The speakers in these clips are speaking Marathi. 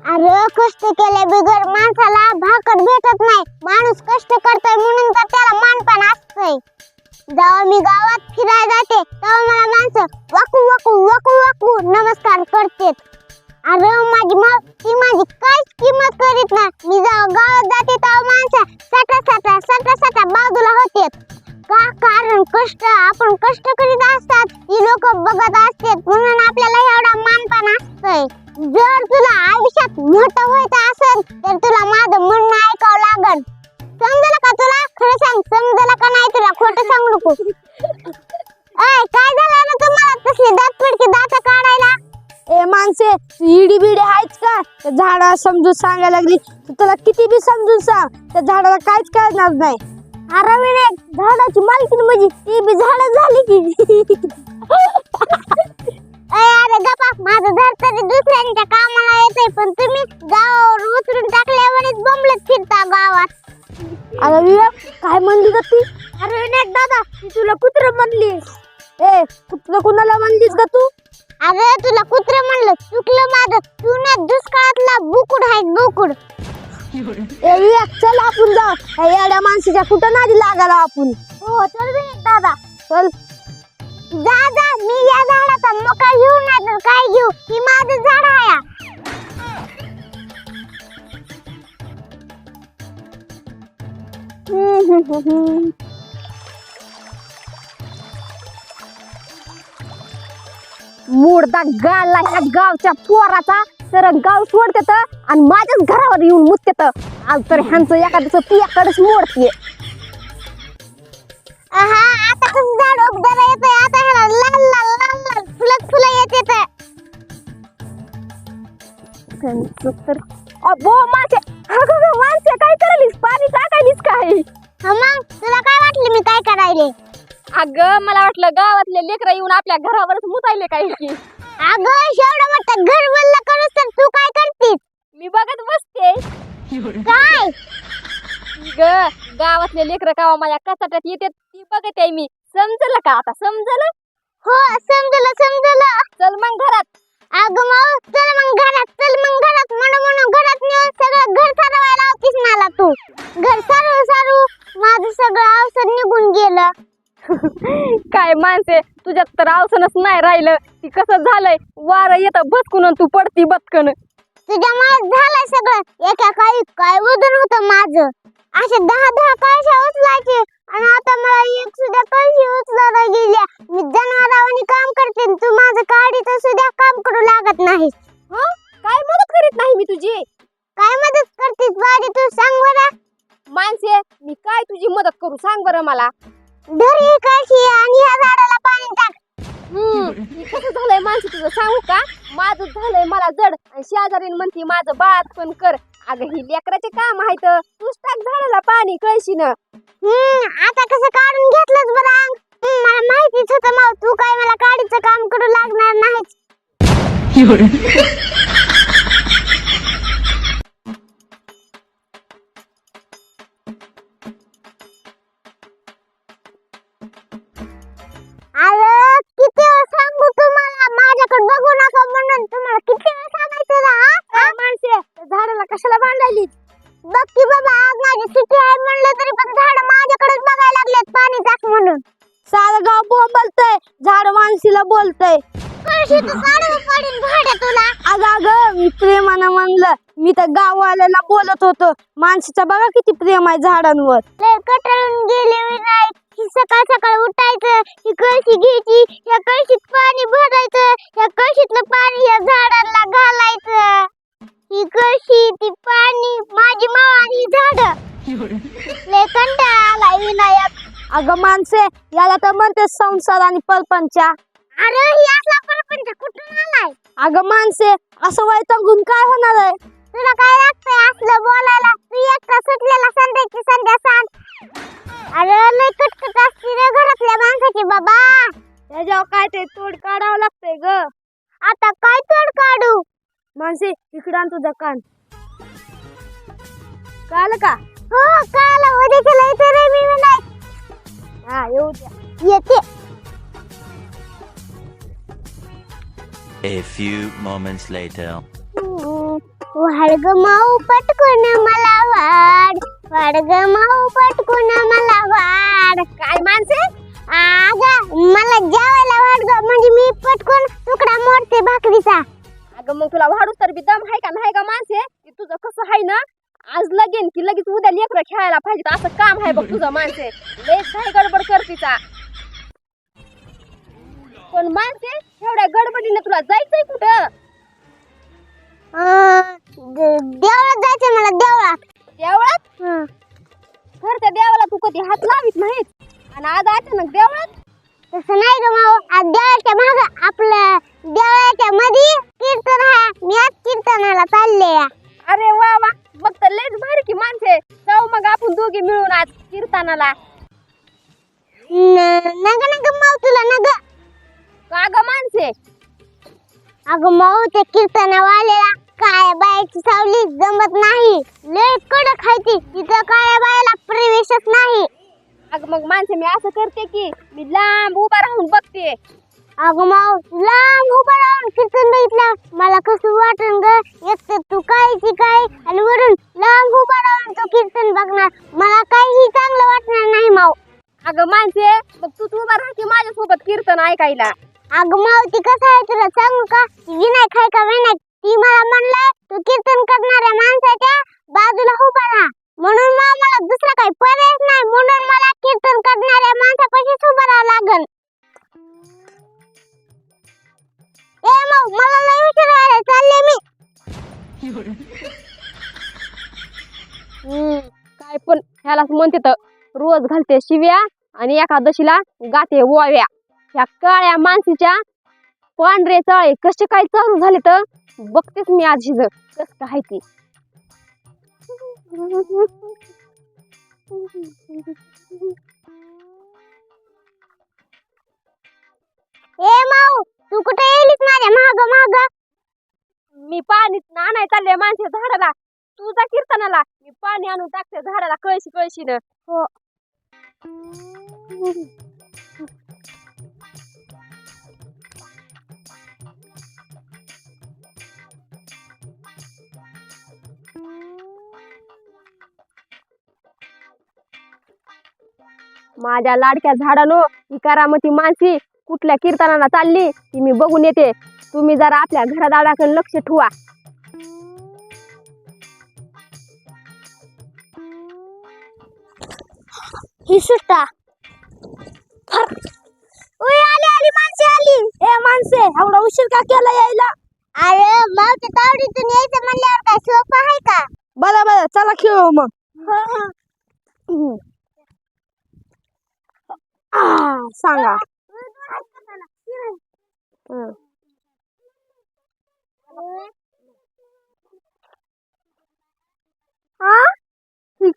अरे कष्ट केले बिगर माणसाला भाकर भेटत नाही. माणूस कष्ट करतोय म्हणून तर त्याला मानपान असतंय. जेव्हा मी गावात फिरायला जाते तेव्हा मला माणसं वाकू वाकू वाकू वाकू नमस्कार करतेत. अरे माझी माव ती माझी काहीच लागल समजलं का तुला? खरं सांग समजलं का नाही तुला? खोटं सांगू नको. ऐ काय झालं ना तुम्हाला? तसली दात पिडकी दात काढायला? ए माणसे इडी बिडी आहेच का? त्या झाडाला समजून सांगायला लागली. तू त्याला किती बी समजून सांग त्या झाडाला काहीच कळणार नाही. अरे विनायक झाडाची मालकीन म्हणजे ती बी झाड झाली की. अरे गप्पा. माझं झाड तरी दुसऱ्यांच्या कामाला येते पण तुम्ही गावावर उचलून टाकल्यावरच बोंबलत फिरता गावात. अरे विवेक काय म्हणली का ती? अरे विनायक दादा ती तुला कुत्र म्हणली. ए कुठलं कुणाला म्हणलीस का तू? अरे तुला कुत्र म्हणलं चुकलं माझं. तू ना दुष्काळातला बुकुड आहे बुकुड. ए विवेक चल आपण जाऊ. येड्या माणसाच्या कुठं नादी लागायला आपण? हो चल विनायक दादा. चल. जा जा मी या झाडाचा मका घेऊ नाही तर काय घेऊ? ही माझं झाड आहे. मोडदा गाला ह्या गावच्या पोराचा. तर गाव सोडतेत आणि माझ्याच घरावर येऊन मुततेत आज तर ह्यांचं एखाद्याचं पियाकडेच मोडते आता कसं झाड उगदाला येतंय? तर अबो माझे अगं गं, माणसे काय करायलीस? पाणी टाकायलीस काय? हा मग तुला काय वाटलं मी काय करायले? अगं मला वाटलं गावातले लेकरं येऊन आपल्या घरावरच मुतायले काय की. अगं एवढं मोठं घर बंद करूस तर तू काय करतीस? मी बघत बसते. काय? ग गावातले लेकरं कावा माझ्या कचाट्यात येते ती बघते मी. समजलं का आता? समजलं? हो समजलं समजलं. चल मग घरात. अगं मग माणसे तुझ्यात तर अवसनच नाही राहिलं. ती कसं झालंय? वारं येतं भटकून तू पडती बटकन तुझ्यामुळे झालंय सगळं. एका काही काय वजन होतं माझं? असे दहा दहा कळशा उचलायचे. आणि आता मला एक सुद्धा कळशी उचलायला गेल्या. मी जनावरांनी काम करते तू माझं काडीचं सुद्धा काम करू लागत नाहीस. काय मदत करीत नाही मी तुझी? काय मदत करतेस बाजी तू सांग बरं. माणसे मी काय तुझी मदत करू? सांग बरं मला. धर ही कळशी आणि ह्या झाडाला पाणी टाक. हम्म, हे कसं झालंय माणसं तुझं सांगू का? माझं झालंय मला जड. आणि शेजारीन म्हणते माझं बात पण कर. अगं ही लेकराचे काम आहेत. तूच टाक झाडाला पाणी कळशीनं. हम्म आता कसं काढून घेतलंच बरं अंग? हम्म, मला माहितीच होतं मग तू काय मला काडीचं काम करू लागणार नाहीस. अरे पाणी टाक म्हणून. सारं गाव बोंबलतय झाड माणसीला बोलतय. अगं अगं मी प्रेमानं म्हणलं मी तर गाववाल्याला बोलत होतो. माणसाचा बघा किती प्रेम आहे झाडांवर. कटाळून गेले विनायक. ही सकाळ सकाळ उठायचं ही कळशी घ्यायची या कळशीत पाणी भरायचं या कळशीतलं पाणी या झाडाला घालायचं. ही कळशी ती पाणी माझी माव आणि झाड. लय कंटाळा आलाय विनायक. अगं माणसे याला तर म्हणते संसार आणि परपंचा. अरे ही असला परपंच कुठून आलाय? अगं माणसे असं वैतागून काय होणार आहे? तुला काय लागतंय? असलं बोलायला तू एकटा सुटलेला संध्याची संध्या सांग. अरे लय कटकट असते रे घरातल्या माणसाची बाबा. त्याच्यावर काय ते तोड काढावं लागतंय ग. आता काय तोड काढू? माणसे इकडं आण तुझा कान. कळलं का? हो काल उद्याच्या लयचं रे मी नाही. हा येऊ द्या येते A few moments later. हम्म. वाढ ग माऊ पटकून मला वाढ वाढ ग माऊ पटकून मला वाढ काय माणसे आग मला जेवायला वाढ ग म्हणजे मी पटकून तुकडा मोडते भाकरीचा अगं मग तुला वाढू तर बी दम आहे का नाही का माणसे? की तुझं कसं आहे ना? आज लगेन की लगेच उद्या लेकरं खेळायला पाहिजे असं काम आहे बघ तुझं माणसे. लय काय गडबड करतीचा पण माणसे एवढ्या गडबडीने तुला जायचंय कुठं? की माणसे जाऊ मग आपण दोघी मिळून आज कीर्तनाला. नग नग माऊ तुला नग. माणसे? अगं माऊ त्या कीर्तनावाल्याला काय बायाची सावली जमत नाही. लय कडक ती. तिथं काळ्या बायाला प्रवेशच नाही. अगं मग माणसे मी असं करते की मी लांब उभा राहून बघते. अगं माऊ लांब उभा राहून कीर्तन बघितलं. मला कसं वाटन ग एक तर तू कायची काय आणि वरून लांब उभा राहून तो कीर्तन बघणार. मला काही चांगलं वाटणार नाही माऊ. अगं माणसे मग तूच उभा राहा की माझ्यासोबत कीर्तन ऐकायला. अगं माऊ ती कसं आहे तुला सांगू का? ती विनायक आहे का विनायक? ती मला म्हणलंय तू कीर्तन करणाऱ्या माणसाच्या बाजूला उभा राहा. म्हणून मग मला दुसरा काही पर्यायच नाही. म्हणून मला ह्यालाच म्हणते तर रोज घालते शिव्या आणि एकादशीला गाते ओव्या. ह्या काळ्या माणसीच्या पांढरे चाळे कसे काय चालू झाले तर बघतेच मी आज हिज कस काय ती. ए माऊ तू कुठे येलीस माझ्या महाग महाग मी पाणी आणाय चालले माणसे झाडाला. तू जा कीर्तनाला मी पाणी आणून टाकते झाडाला कळशी कळशीनं. हो. माझ्या लाडक्या झाडानो ही करामती माणसी कुठल्या कीर्तनाला चालली ती मी बघून येते. तुम्ही जरा आपल्या घरादाराकडे लक्ष ठेवा. ही सुट्टा. उई आली आली माणसे आली. ए माणसे एवढा उशीर का केला यायला? अरे मावच्या तावडीतून यायचं म्हणल्यावर काय सोपं आहे का? बरं बरं चला खेळू मग. आ, सांगा. हं.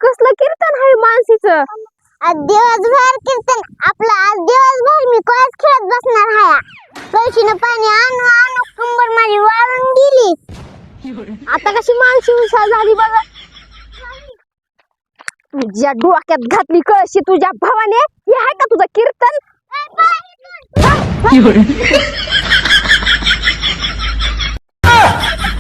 कसलं कीर्तन आहे मानसीचं? आज दिवसभर कीर्तन. आपला आज दिवसभर मी कॉलेज खेळत बसणार हाया. कळशीनं पाणी आणू आणू कंबर माझी वाळून गेली. आता कशी मानसी हुशार झाली बघा. तुझ्या डोक्यात घातली कळशी तुझ्या भावाने. हे आहे का तुझं कीर्तन?